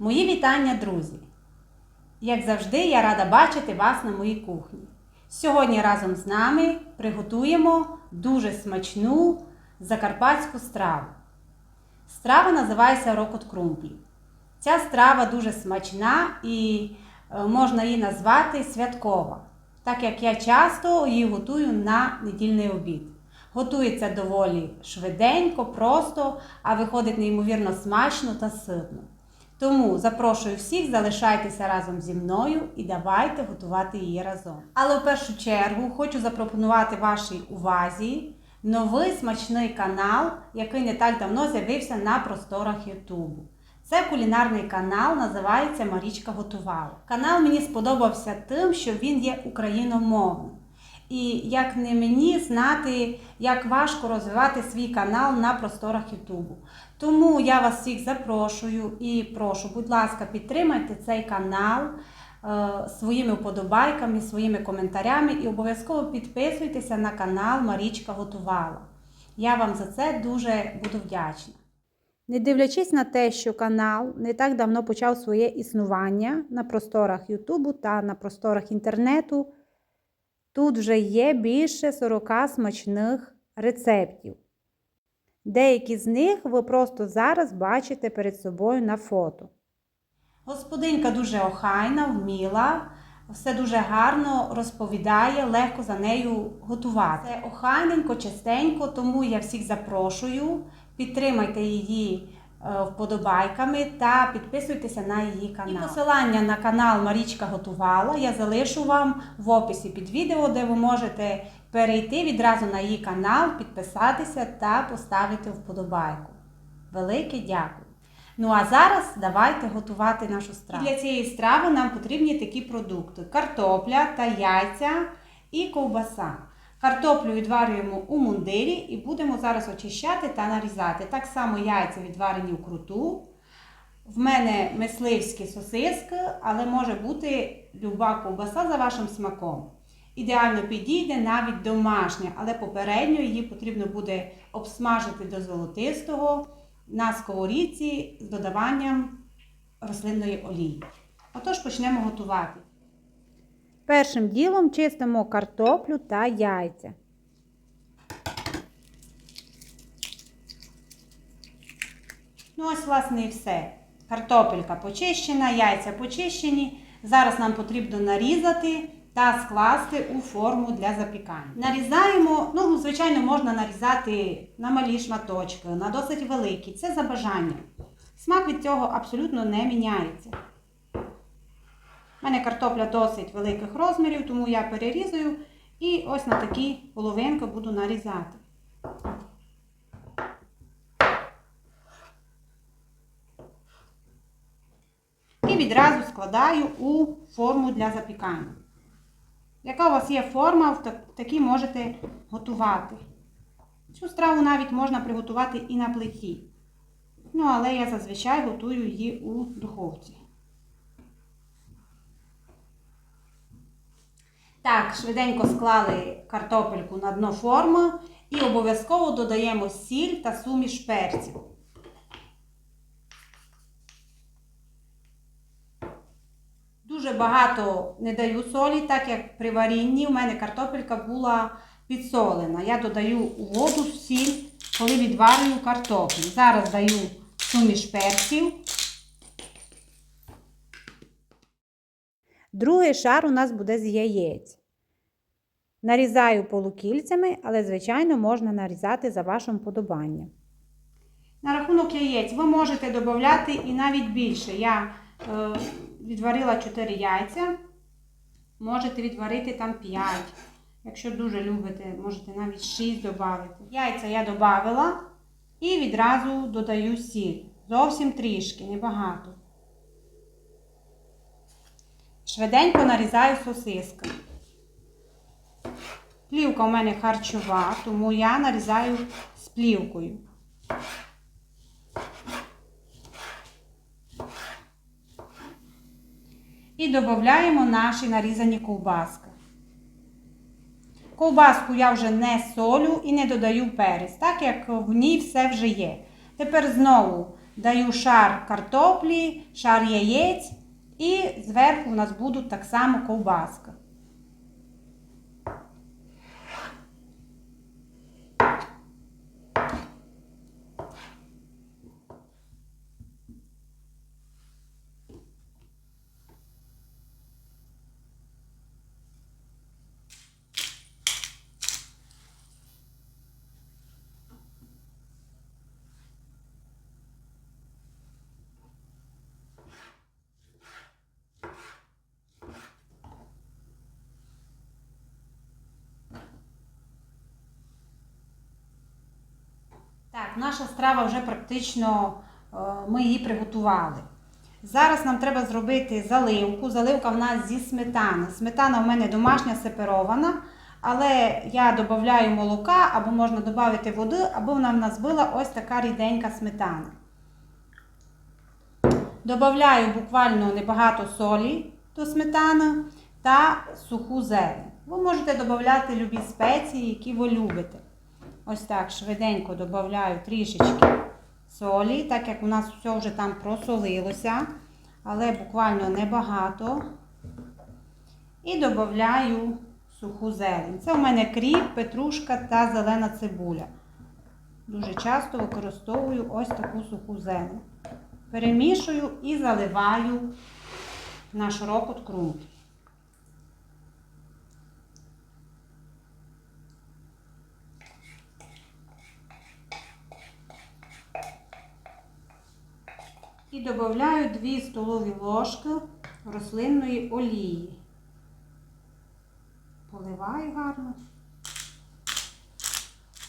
Мої вітання, друзі! Як завжди, я рада бачити вас на моїй кухні. Сьогодні разом з нами приготуємо дуже смачну закарпатську страву. Страва називається рокот крумплі. Ця страва дуже смачна і е, можна її назвати святкова, так як я часто її готую на недільний обід. Готується доволі швиденько, просто, а виходить неймовірно смачно та ситно. Тому запрошую всіх, залишайтеся разом зі мною і давайте готувати її разом. Але в першу чергу хочу запропонувати вашій увазі новий смачний канал, який не так давно з'явився на просторах Ютубу. Це кулінарний канал, називається Марічка Готувала. Канал мені сподобався тим, що він є україномовним. І як не мені знати, як важко розвивати свій канал на просторах Ютубу. Тому я вас всіх запрошую і прошу, будь ласка, підтримайте цей канал е, своїми вподобайками, своїми коментарями і обов'язково підписуйтеся на канал Марічка Готувала. Я вам за це дуже буду вдячна. Не дивлячись на те, що канал не так давно почав своє існування на просторах Ютубу та на просторах інтернету, тут вже є більше 40 смачних рецептів. Деякі з них ви просто зараз бачите перед собою на фото. Господинка дуже охайна, вміла, все дуже гарно розповідає, легко за нею готувати. Це охайненько, чистенько, тому я всіх запрошую. Підтримайте її вподобайками та підписуйтеся на її канал. І посилання на канал Марічка готувала я залишу вам в описі під відео, де ви можете перейти відразу на її канал, підписатися та поставити вподобайку. Велике дякую! Ну а зараз давайте готувати нашу страву. І для цієї страви нам потрібні такі продукти: картопля та яйця і ковбаса. Картоплю відварюємо у мундирі і будемо зараз очищати та нарізати. Так само яйця відварені у круту. В мене мисливські сосиски, але може бути люба ковбаса за вашим смаком. Ідеально підійде навіть домашня, але попередньо її потрібно буде обсмажити до золотистого на сковорідці з додаванням рослинної олії. Отож почнемо готувати. Першим ділом чистимо картоплю та яйця. Ну, ось, власне, і все. Картопелька почищена, яйця почищені. Зараз нам потрібно нарізати та скласти у форму для запікання. Нарізаємо, ну, звичайно, можна нарізати на малі шматочки, на досить великі. Це за бажанням. Смак від цього абсолютно не міняється. У мене картопля досить великих розмірів, тому я перерізую і ось на такі половинки буду нарізати. І відразу складаю у форму для запікання. Яка у вас є форма, в такій можете готувати. Цю страву навіть можна приготувати і на плиті. Ну, але я зазвичай готую її у духовці. Так, швиденько склали картопельку на дно форми і обов'язково додаємо сіль та суміш перців. Дуже багато не даю солі, так як при варінні у мене картопелька була підсолена. Я додаю у воду сіль, коли відварюю картоплю. Зараз даю суміш перців. Другий шар у нас буде з яєць. Нарізаю полукільцями, але, звичайно, можна нарізати за вашим подобанням. На рахунок яєць ви можете додати і навіть більше. Я е, відварила 4 яйця, можете відварити там 5. Якщо дуже любите, можете навіть 6 додати. Яйця я додала і відразу додаю сіль. Зовсім трішки, небагато. Швиденько нарізаю сосиски. Плівка у мене харчова, тому я нарізаю з плівкою. І додаємо наші нарізані ковбаски. Ковбаску я вже не солю і не додаю перець, так як в ній все вже є. Тепер знову даю шар картоплі, шар яєць і зверху у нас будуть так само ковбаска. Так, наша страва вже практично е, ми її приготували. Зараз нам треба зробити заливку. Заливка в нас зі сметани. Сметана в мене домашня сеперована, але я додаю молока, або можна додати води, або вона в нас була ось така ріденька сметана. Добавляю буквально небагато солі до сметани та суху зелень. Ви можете додати любі спеції, які ви любите. Ось так швиденько додаю трішечки солі, так як у нас все вже там просолилося, але буквально небагато. І додаю суху зелень. Це у мене кріп, петрушка та зелена цибуля. Дуже часто використовую ось таку суху зелень. Перемішую і заливаю наш рокот крумплі. І додаю 2 столові ложки рослинної олії. Поливаю гарно.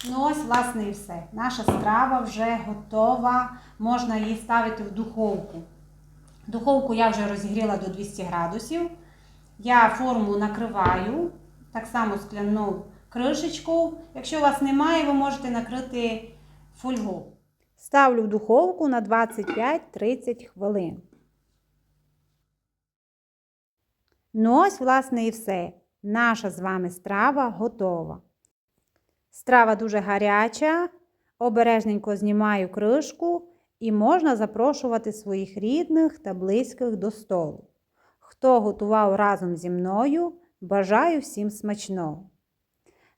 Ну ось, власне, і все. Наша страва вже готова. Можна її ставити в духовку. Духовку я вже розігріла до 200 градусів. Я форму накриваю, так само скляну кришечку. Якщо у вас немає, ви можете накрити фольгу. Ставлю в духовку на 25-30 хвилин. Ну ось, власне, і все. Наша з вами страва готова. Страва дуже гаряча, обережненько знімаю кришку і можна запрошувати своїх рідних та близьких до столу. Хто готував разом зі мною, бажаю всім смачного.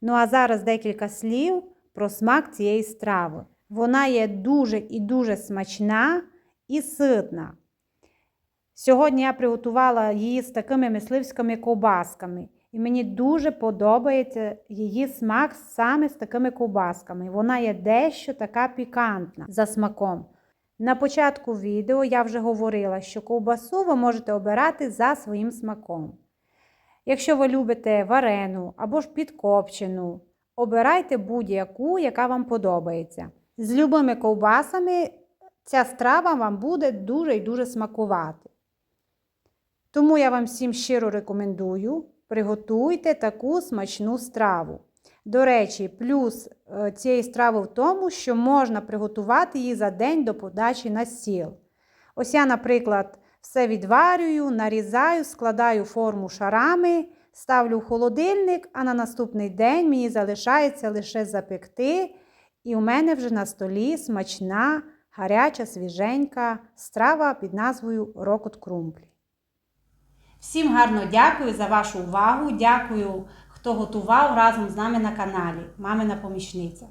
Ну а зараз декілька слів про смак цієї страви. Вона є дуже і дуже смачна і ситна. Сьогодні я приготувала її з такими мисливськими ковбасками. І мені дуже подобається її смак саме з такими ковбасками. Вона є дещо така пікантна за смаком. На початку відео я вже говорила, що ковбасу ви можете обирати за своїм смаком. Якщо ви любите варену або ж підкопчену, обирайте будь-яку, яка вам подобається. З любими ковбасами ця страва вам буде дуже і дуже смакувати. Тому я вам всім щиро рекомендую, приготуйте таку смачну страву. До речі, плюс е, цієї страви в тому, що можна приготувати її за день до подачі на стіл. Ось я, наприклад, все відварюю, нарізаю, складаю форму шарами, ставлю в холодильник, а на наступний день мені залишається лише запекти. І у мене вже на столі смачна, гаряча, свіженька страва під назвою Рокот Крумплі. Всім гарно дякую за вашу увагу. Дякую, хто готував разом з нами на каналі Мамина Помічниця.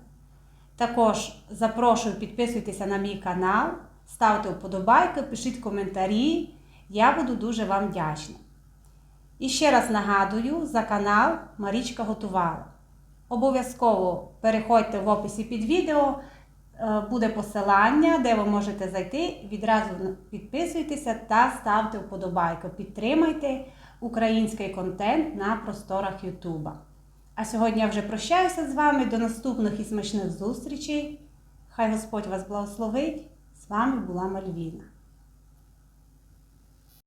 Також запрошую підписуйтеся на мій канал, ставте вподобайки, пишіть коментарі. Я буду дуже вам вдячна. І ще раз нагадую за канал Марічка готувала. Обов'язково переходьте в описі під відео, е, буде посилання, де ви можете зайти. Відразу підписуйтеся та ставте вподобайку. Підтримайте український контент на просторах Ютуба. А сьогодні я вже прощаюся з вами до наступних і смачних зустрічей. Хай Господь вас благословить! З вами була Мальвіна.